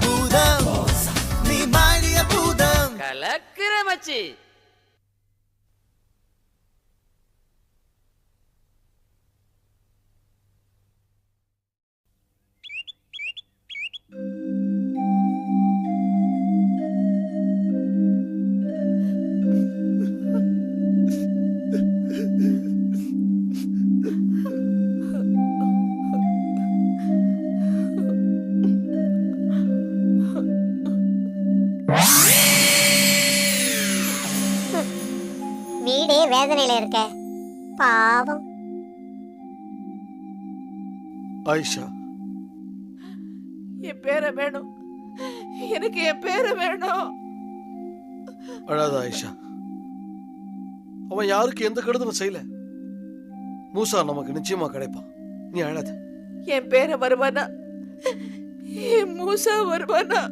பூதம். நீ மாறிய பூதம். கலக்கிற மச்சி. வேதனையில இருக்க? பாவம். ஆயிஷா. என் பேரை வேணும். எனக்கு என் பேரை வேணும். அழாத ஆயிஷா. அவன் யாருக்கு எந்த கெடுதலும் செய்யல. மூசா நமக்கு நிச்சயமா கிடைப்பான். நீ அழாத. என் பேரை வருவானா? என் மூசா வருவானா?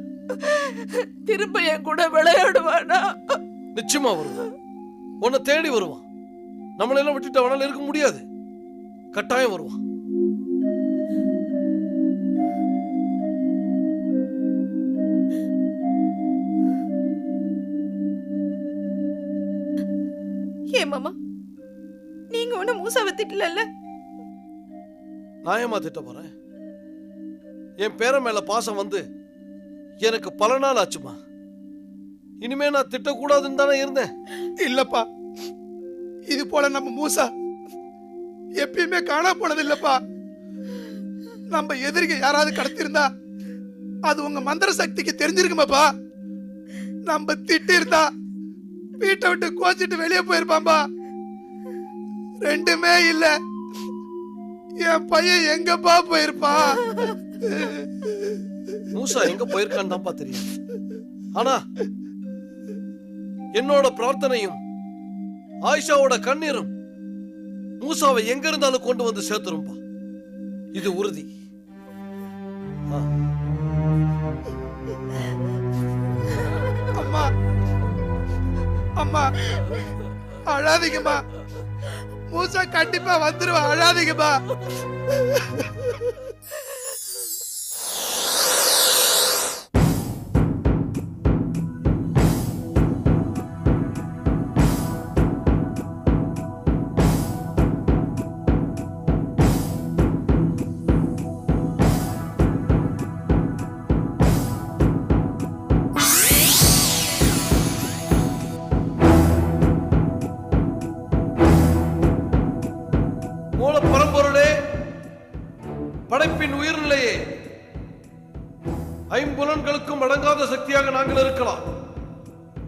திரும்ப என் கூட விளையாடுவானா? நிச்சயமா வருவான். உன்னை தேடி வருவான். நம்மளெல்லாம் விட்டுட்டு அவனால இருக்க முடியாது. கட்டாயம் வருவான். ஏன் மாமா நீங்க ஒண்ணு மூசாவை திட்டல நான் ஏமா திட்ட போறேன்? என் பேரன் மேல பாசம் வந்து எனக்கு பல நாள் ஆச்சுமா இனிமே நான் திட்டக்கூடாதுன்னு தானே இருந்தேன். இல்லப்பா. இது போல நம்ம மூசா எப்பயுமே காணா போனது இல்லப்பா. நம்ம எதிரிக யாராவது கடத்திருந்தா அது உங்க மந்திர சக்திக்கு தெரிஞ்சிருக்குமாப்பா. நம்ம திட்டி இருந்தா வீட்டை விட்டு கோச்சிட்டு வெளியே போயிருப்பான்பா ரெண்டுமே இல்ல. என் பையன் எங்கப்பா போயிருப்பான் மூசா எங்க போயிருக்கான்னு தான்ப்பா தெரியும். ஆனா என்னோட பிரார்த்தனையும் ஆயிஷாவோட கண்ணீரும் மூசாவை எங்க இருந்தாலும் கொண்டு வந்து சேர்த்துரும்பா. இது உறுதி. அம்மா. அம்மா. அழாதீங்கம்மா. மூசா கண்டிப்பா வந்துருவா. அழாதீங்கம்மா.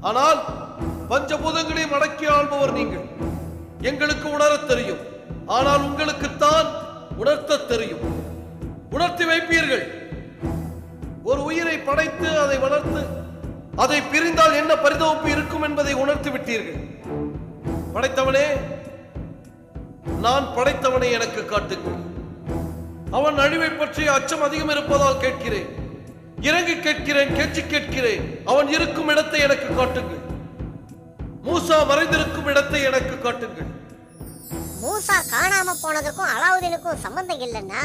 ஆனால் பஞ்சபூதங்களையும் அடக்கி ஆள்பவர் நீங்கள். எங்களுக்கு உணரத் தெரியும். ஆனால் உங்களுக்குத்தான் உணர்த்தத் தெரியும். உணர்த்தி வைப்பீர்கள். ஒரு உயிரை படைத்து அதை வளர்த்து அதை பிரிந்தால் என்ன பரிதவிப்பு இருக்கும் என்பதை உணர்த்தி விட்டீர்கள். படைத்தவனே நான் படைத்தவனை எனக்கு காட்டுங்கள். அவன் அழிவை பற்றிய அச்சம் அதிகம் இருப்பதால் கேட்கிறேன். இறங்கி கேட்கிறேன் கெஞ்சி கேட்கிறேன். அவன் இருக்கும் இடத்தை எனக்கு காட்டுங்கள். மூசா மறைந்திருக்கும் இடத்தை எனக்கு காட்டுங்கள். மூசா காணாம போனதுக்கும் அலாவுதீனுக்கும் சம்பந்தம் இல்லைன்னா?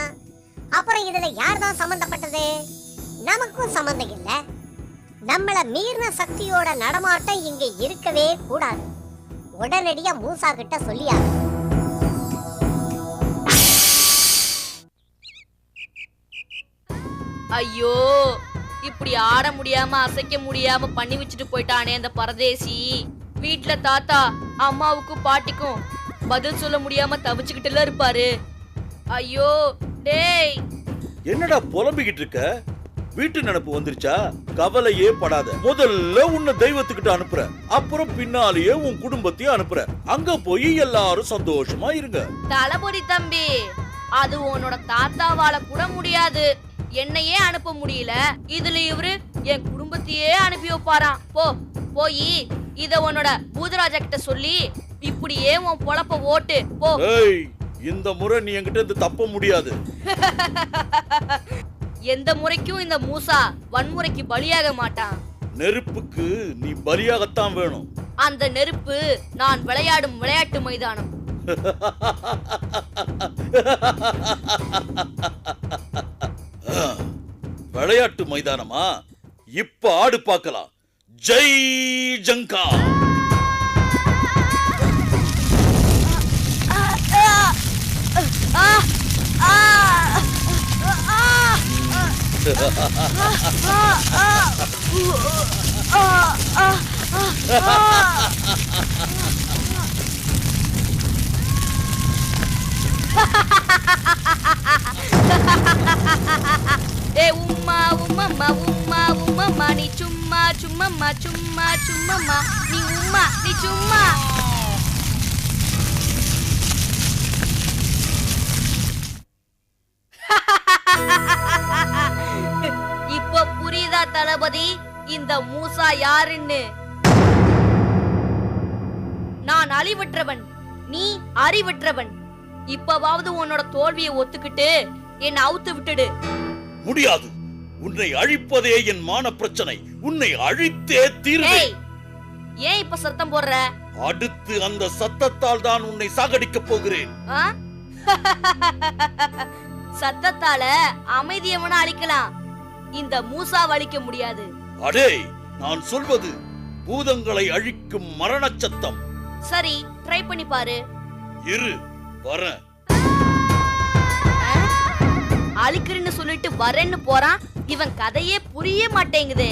அப்புறம் இதுல யார்தான் சம்பந்தப்பட்டது? நமக்கும் சம்பந்தம் இல்ல. நம்மள மீறின சக்தியோட நடமாட்டம் இங்க இருக்கவே கூடாது. உடனடியா மூசா கிட்ட சொல்லியாங்க ஐயோ இப்படி ஆட முடியாம அசைக்க முடியாம பண்ணி வச்சுட்டு போயிட்டானே அந்த பரதேசி. வீட்ல தாத்தா அம்மாவுக்கும் பாட்டிக்கும் பதில் சொல்ல முடியாம தவிச்சுக்கிட்டுல இருப்பாரு. ஐயோ டேய். என்னடா புலம்பிக்கிட்டு இருக்க? வீட்டு நினப்பு வந்துருச்சா? கவலையே படாத. முதல்ல உன்னை தெய்வத்துக்கிட்ட அனுப்புற. அப்புறம் பின்னாலேயே உன் குடும்பத்தையும் அனுப்புற. அங்க போய் எல்லாரும் சந்தோஷமா இருங்க. தளபதி தம்பி அது உன்னோட தாத்தாவால கூட முடியாது. என்னையே அனுப்ப முடியல. இதுல இவரு என் குடும்பத்தையே அனுப்பி வைப்பாராம். போ போய் இத உன்னோட பூதராஜா கிட்ட சொல்லி இப்படியே உன் பொழப்ப ஓட்டு. போ. இந்த முறை நீ என்கிட்ட இருந்து தப்ப முடியாது. எந்த முறைக்கும் இந்த மூசா வன்முறைக்கு பலியாக மாட்டான். நெருப்புக்கு நீ பலியாகத்தான் வேணும். அந்த நெருப்பு நான் விளையாடும் விளையாட்டு மைதானம். விளையாட்டு மைதானமா? இப்ப ஆடு பார்க்கலாம். ஜெய் ஜங்கா ஏ உம்மா உம்மம்மா உம்மா உம்மம்மா நீ சும்மா சும்மம்மா சும்மா சும்மம்மா. நீ உம்மா நீ சும்மா. இப்போ புரியுதா தளபதி? இந்த மூசா யாருன்னு? நான் அழிவற்றவன். நீ அறிவற்றவன். இப்பவாவது உன்னோட தோல்வியை ஒத்துக்கிட்டு என்னை அவுத்து விட்டுடு. முடியாது. உன்னை அழிப்பதே என் மான பிரச்சனை உன்னை அழித்தே தீர்வேன் ஏன் இப்ப சத்தம் போடுற? அடுத்து அந்த சத்தத்தால் தான் உன்னை சாகடிக்கப் போகிறேன்? சத்தத்தால அமைதியவன அழிக்கலாம்? இந்த மூசா அழிக்க முடியாது. அடே நான் சொல்வது பூதங்களை அழிக்கும் மரணச் சத்தம். சரி ட்ரை பண்ணி பாரு. இரு வரேன்? அழிக்கிறேன்னு சொல்லிட்டு வரேன்னு போறான். இவன் கதையே புரிய மாட்டேங்குதே.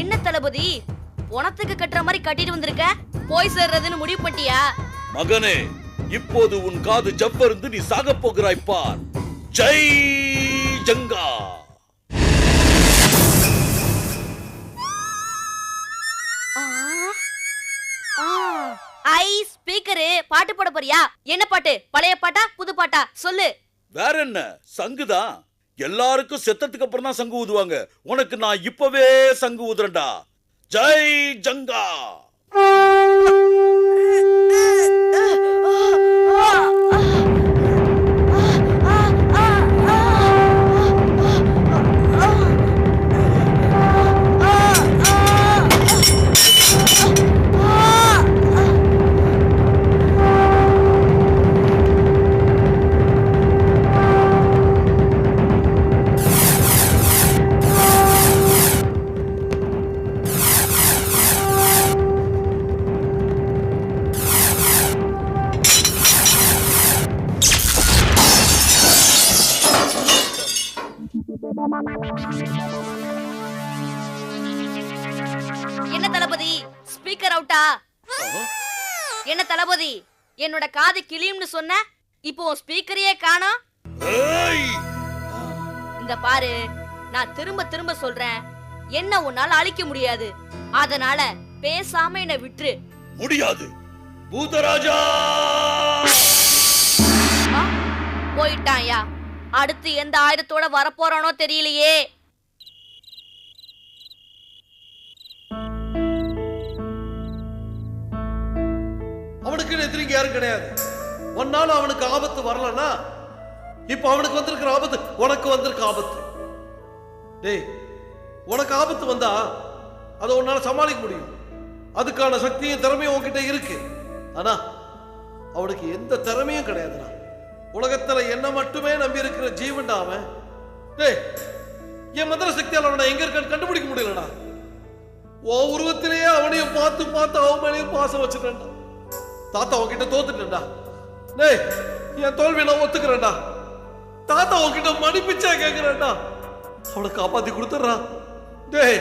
என்ன தளபதி? உனத்துக்கு கட்டுற மாதிரி கட்டிட்டு வந்திருக்க? போய் சேர்றதுன்னு முடிவு பண்ணிட்டியா? மகனே இப்போது உன் காது ஜவ்வருந்து நீ சாகப் போகிறாய் பார். ஜெய் ஜங்கா! ஸ்பீக்கரு பாட்டு போட போறியா? என்ன பாட்டு? பழைய பாட்டா புது பாட்டா? சொல்லு. வேற என்ன? சங்குதான் எல்லாருக்கும் செத்ததுக்கு அப்புறம் தான் சங்கு ஊதுவாங்க. உனக்கு நான் இப்பவே சங்கு ஊதுறேன்டா. ஜெய் ஜங்கா. என்னோட காது கிளியும்னு சொன்ன இப்போ ஸ்பீக்கரையே காணோம். இந்த பாரு நான் திரும்ப திரும்ப சொல்றேன். என்ன உன்னால அழிக்க முடியாது. அதனால பேசாம என்ன விட்டுரு. முடியாது. பூதராஜா! ஆ, போயிட்டான்யா அடுத்து எந்த ஆயுதத்தோட வரப்போறானோ தெரியலையே. அவனுக்கு எதிரிங்க யாரும் கிடையாது. ஒன்னாலும் அவனுக்கு ஆபத்து வரலன்னா இப்ப அவனுக்கு வந்திருக்கிற ஆபத்து உனக்கு வந்திருக்க ஆபத்து. டேய் உனக்கு ஆபத்து வந்தா அதை உன்னால சமாளிக்க முடியும். அதுக்கான சக்தியும் திறமையும் உன்கிட்ட இருக்கு. ஆனா அவனுக்கு எந்த திறமையும் கிடையாதுடா. உலகத்துல என்ன மட்டுமே நம்பி இருக்கிற ஜீவன்டா அவன். டேய் என் மந்திர சக்தியால் அவனை எங்க இருக்கான்னு கண்டுபிடிக்க முடியலடா. ஓ உருவத்திலேயே அவனையும் பார்த்து பார்த்து அவன் மேலேயும் பாசம் வச்சுட்டான்டா தாத்தா உன்கிட்ட தோத்துட்டேன்டா. டேய் என் தோல்வி நான் ஒத்துக்கிறேன்டா. தாத்தா உன்கிட்ட மன்னிப்பிச்சா கேட்கிறேன்டா அவனை காப்பாத்தி கொடுத்துட்றா. டேய்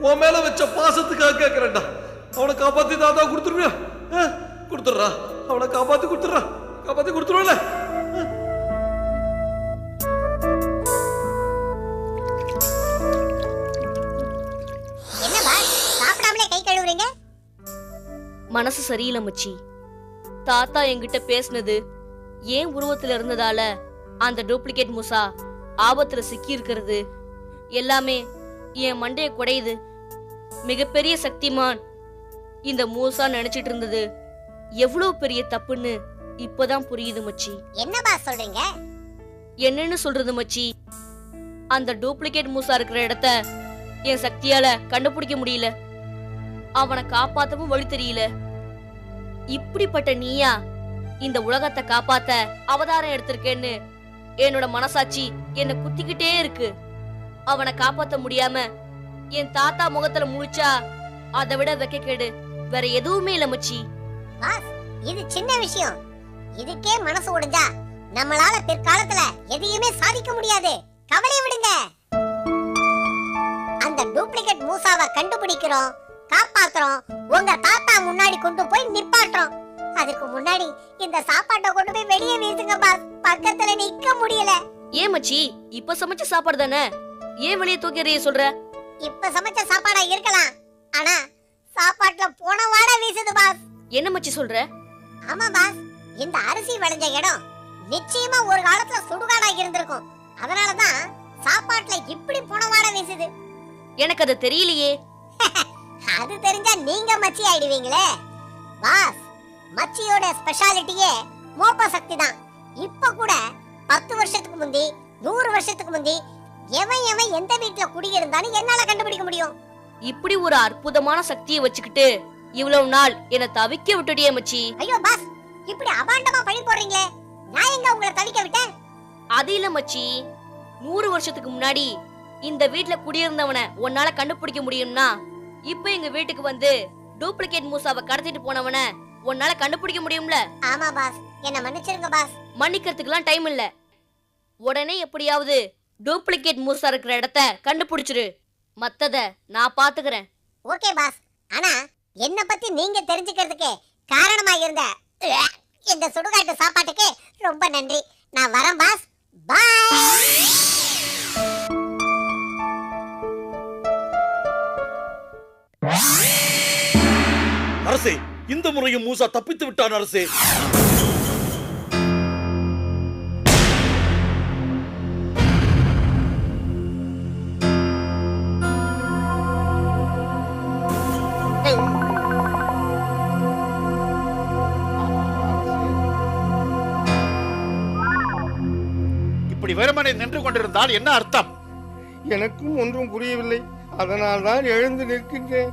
உன் மேல வச்ச பாசத்துக்காக கேட்கிறேன்டா அவனை காப்பாத்தி தாத்தா கொடுத்துருவியா? ஆ? கொடுத்துட்றா. அவனை காப்பாத்தி கொடுத்துட்றா. காப்பாத்தி கொடுத்துருவல மனசு சரியில்லை மச்சி. தாத்தா என்கிட்ட பேசுனது. ஏன் உருவத்துல இருந்ததால? அந்த டூப்ளிகேட் மூசா ஆபத்துல சிக்கி இருக்கிறது எல்லாமே என் மண்டைய குடையுது. மிகப்பெரிய சக்திமான் இந்த மூசா நினைச்சிட்டு இருந்தது. எவ்வளவு பெரிய தப்புன்னு இப்பதான் புரியுது மச்சி. என்னப்பா சொல்றீங்க? என்னன்னு சொல்றது மச்சி? அந்த டூப்ளிகேட் மூசா இருக்கிற இடத்த என் சக்தியால கண்டுபிடிக்க முடியல. அவனை காப்பாத்தவும் வழி தெரியல. இப்படிப்பட்ட நீயா? இந்த உலகத்தை காப்பாத்த அவதாரம் எடுத்திருக்கேன்னு என்னோட மனசாட்சி என்ன குத்திக்கிட்டே இருக்கு. அவனை காப்பாத்த முடியாம என் தாத்தா முகத்துல முழிச்சா அதை விட வெக்கக்கேடு வேற எதுவுமே இல்ல மச்சி. பாஸ் இது சின்ன விஷயம். இதுக்கே மனசு உடைஞ்சா நம்மளால பிற்காலத்துல எதையுமே சாதிக்க முடியாது. கவலை விடுங்க. அந்த டூப்ளிகேட் மூசாவை கண்டுபிடிக்கிறோம். காப்பாத்துறோம். உங்க தாத்தா முன்னாடி கொண்டு போய் நிப்பாட்டுறோம். அதுக்கு முன்னாடி இந்த சாப்பாட்டை கொண்டு போய் வெளியே வீசுங்க பாஸ். பக்கத்துல நிக்க முடியல. ஏன் மச்சி? இப்ப சமைச்ச சாப்பாடு தானே? ஏன் வெளியே தூக்கி எறிய சொல்ற? இப்ப சமைச்ச சாப்பாடா இருக்கலாம். ஆனா சாப்பாட்டுல போன வாட வீசுது பாஸ். என்ன மச்சி சொல்ற? ஆமா பாஸ். இந்த அரிசி விளைஞ்ச இடம் நிச்சயமா ஒரு காலத்துல சுடுகாடா இருந்திருக்கும். அதனாலதான் சாப்பாட்டுல இப்படி புனவாட வீசுது. எனக்கு அது தெரியலையே. அது தெரிஞ்சா நீங்க மச்சி ஆயிடுவீங்களே. பாஸ் மச்சியோட ஸ்பெஷாலிட்டியே மோப்ப சக்தி தான். இப்ப கூட பத்து வருஷத்துக்கு முந்தி நூறு வருஷத்துக்கு முந்தி எவன் எவன் எந்த வீட்டுல குடியிருந்தான்னு என்னால கண்டுபிடிக்க முடியும். இப்படி ஒரு அற்புதமான சக்தியை வச்சுக்கிட்டு இவ்வளவு நாள் என்ன தவிக்க விட்டுட்டியே மச்சி. ஐயோ பாஸ் இப்படி அபாண்டமா பழி போடுறீங்களே. நான் எங்க உங்களை தவிக்க விட்டேன்? அது இல்ல மச்சி. நூறு வருஷத்துக்கு முன்னாடி இந்த வீட்ல குடியிருந்தவனை உன்னால கண்டுபிடிக்க முடியும்னா இப்ப எங்க வீட்டுக்கு வந்து டூப்ளிகேட் மூசாவை கடத்திட்டு போனவன உன்னால கண்டுபிடிக்க முடியும்ல? ஆமா பாஸ் என்ன மன்னிச்சிருங்க பாஸ் மன்னிக்கிறதுக்குலாம் டைம் இல்ல. உடனே எப்படியாவது டூப்ளிகேட் மூசா இருக்கிற இடத்த கண்டுபிடிச்சிரு. மத்தத நான் பாத்துக்கிறேன். ஓகே பாஸ் ஆனா என்ன பத்தி நீங்க தெரிஞ்சுக்கிறதுக்கு காரணமா இருந்த இந்த சுடுகாட்டு சாப்பாட்டுக்கு ரொம்ப நன்றி. நான் வரேன் பாஸ் பாய் அரசே இந்த முறையும் மூசா தப்பித்து விட்டான் அரசே. இப்படி வெறுமனை நின்று கொண்டிருந்தால் என்ன அர்த்தம்? எனக்கும் ஒன்றும் புரியவில்லை. அதனால் தான் எழுந்து நிற்கின்றேன்.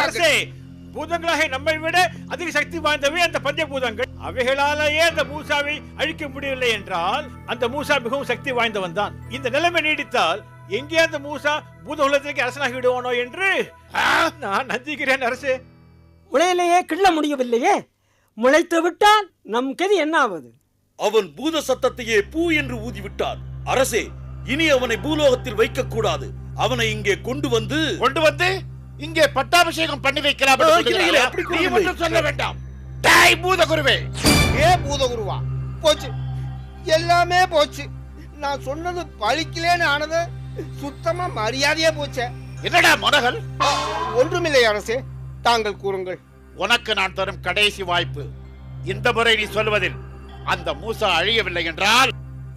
அரசே பூதங்களாக நம்மை விட அதிக சக்தி வாய்ந்தவை அந்த பஞ்சபூதங்கள். அவைகளாலேயே அந்த மூசாவை அழிக்க முடியவில்லை என்றால் அந்த மூசா மிகவும் சக்தி வாய்ந்தவன் தான். இந்த நிலைமை நீடித்தால் எங்கே அந்த மூசா பூதகுலத்திற்கு அரசனாகி விடுவானோ என்று? நான் நந்திக்கிறேன் அரசே. முளையிலேயே கிள்ள முடியவில்லையே. முளைத்து விட்டால் நம் கதி என்ன ஆவது அவன் பூத சத்தத்தையே பூ என்று ஊதிவிட்டான். அரசே இனி அவனை பூலோகத்தில் வைக்க கூடாது அவனை இங்கே கொண்டு வந்து கொண்டு வந்து இங்கே பட்டாபிஷேகம் பண்ணி அப்படி நீ. மட்டும் சொல்ல வேண்டாம். டேய் பூத குருவே ஏ பூதகுருவா? போச்சு. எல்லாமே போச்சு. நான் சொன்னது பழிக்கலேன்னு ஆனது சுத்தமா மரியாதையே போச்சே. என்னடா மொனகல்? ஒன்றுமில்லை அரசே தாங்கள் கூறுங்கள். உனக்கு நான் தரும் கடைசி வாய்ப்பு. இந்த முறை நீ சொல்வதில் அந்த மூசா அழியவில்லை என்றால்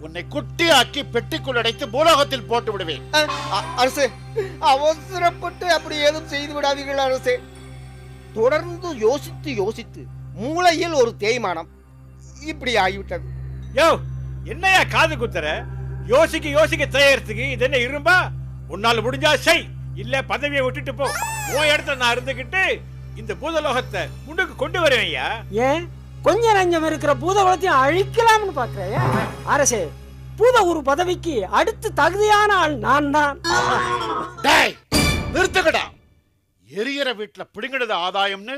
உன்னை குட்டியாக்கி பெட்டிக்குள் அடைத்து பூலோகத்தில் போட்டு விடுவேன். அரசே அவசரப்பட்டு அப்படி ஏதும் செய்து விடாதீர்கள் அரசே. தொடர்ந்து யோசித்து யோசித்து மூளையில் ஒரு தேய்மானம் இப்படி ஆகிவிட்டது. யோ என்னையா காது குத்துற? யோசிக்க யோசிக்க தயாரித்துக்கு இது என்ன இரும்பா? உன்னால முடிஞ்சா செய் இல்ல பதவியை விட்டுட்டு போ. உன் இடத்துல நான் இருந்துகிட்டு இந்த பூதலோகத்தை முன்னுக்கு கொண்டு வருவேன்யா. ஏன்? கொஞ்ச நஞ்சம் இருக்கிற பூதகுலத்தையும் அழிக்கலாம்னு பாக்குறேன் அரசே பூத ஒரு பதவிக்கு அடுத்து தகுதியான ஆள் நான் தான் டேய் நிறுத்துக்கடா எரியற வீட்டுல பிடுங்கினது ஆதாயம்னு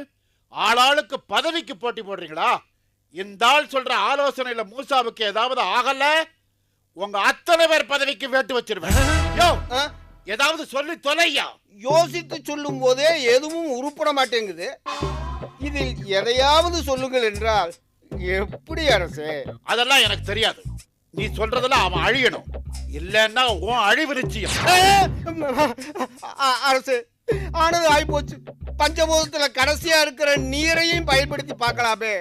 ஆளாளுக்கு பதவிக்கு போட்டி போடுறீங்களா? இந்த ஆள் சொல்ற ஆலோசனையில மூசாவுக்கு ஏதாவது ஆகல? உங்க அத்தனை பேர் பதவிக்கு வேட்டு வச்சிருவேன். யோ ஆ? ஏதாவது சொல்லி தொலையா? யோசித்து சொல்லும் போதே எதுவும் உருப்பட மாட்டேங்குது. இதில் எதையாவது சொல்லுங்கள் என்றால் எப்படி அரசே? அதெல்லாம் எனக்கு தெரியாது. நீ சொல்றதுல அவன் அழியணும். இல்லன்னா உன் அழிவு நிச்சயம். அரசு ஆனது ஆயிப்போச்சு. பஞ்சபூதத்துல கடைசியா இருக்கிற நீரையும் பயன்படுத்தி பார்க்கலாமே.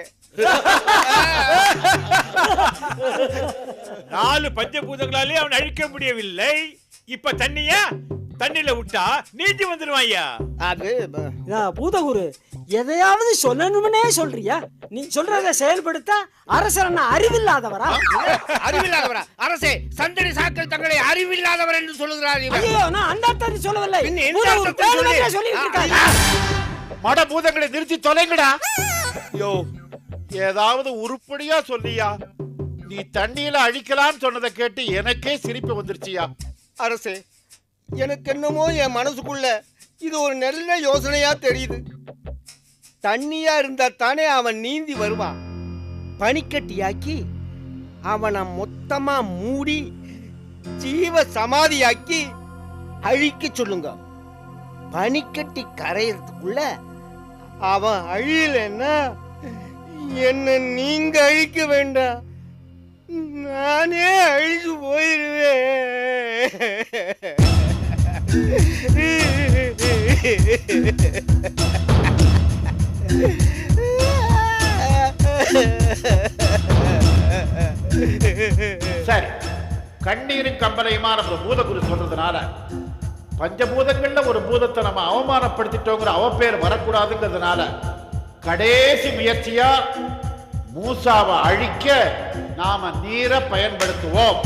நாலு பஞ்சபூதங்களாலே அவன் அழிக்க முடியவில்லை. இப்ப தண்ணியா? தண்ணில விட்டா நீந்தி வந்துருவாய்யா அது பூதகுரு எதையாவது சொல்லணும்னே சொல்றியா? நீ சொல்றத செயல்படுத்த அரசர் என்ன அறிவில்லாதவரா? அறிவில்லாதவரா? அரசே சந்தடி சாக்கள் தங்களை அறிவில்லாதவர் என்று சொல்லுகிறார் ஐயோ நான் அந்த அர்த்தத்தை சொல்லவில்லை மட பூதங்களை நிறுத்தி தொலைங்கடா. யோ ஏதாவது உருப்படியா சொல்லியா? நீ தண்ணியில அழிக்கலாம்னு சொன்னதை கேட்டு எனக்கே சிரிப்பு வந்துருச்சியா? அரசே எனக்கு என்னமோ என் மனசுக்குள்ள இது ஒரு நல்ல யோசனையா தெரியுது. தண்ணியா இருந்தா தானே அவன் நீந்தி வருவான். பனிக்கட்டியாக்கி அவனை மொத்தமா மூடி ஜீவ சமாதியாக்கி அழிக்க சொல்லுங்க. பனிக்கட்டி கரையறதுக்குள்ள அவன் அழியலன்னா என்ன நீங்க அழிக்க வேண்டாம். நானே அழிஞ்சு போயிருவேன். சரி கண்ணீரும் கம்பலையுமா நம்ம பூதகுரு சொல்றதுனால பஞ்சபூதங்கள்ல ஒரு பூதத்தை நம்ம அவமானப்படுத்திட்டோங்கிற அவ பேர் வரக்கூடாதுங்கிறதுனால கடைசி முயற்சியா மூசாவை அழிக்க நாம நீரை பயன்படுத்துவோம்.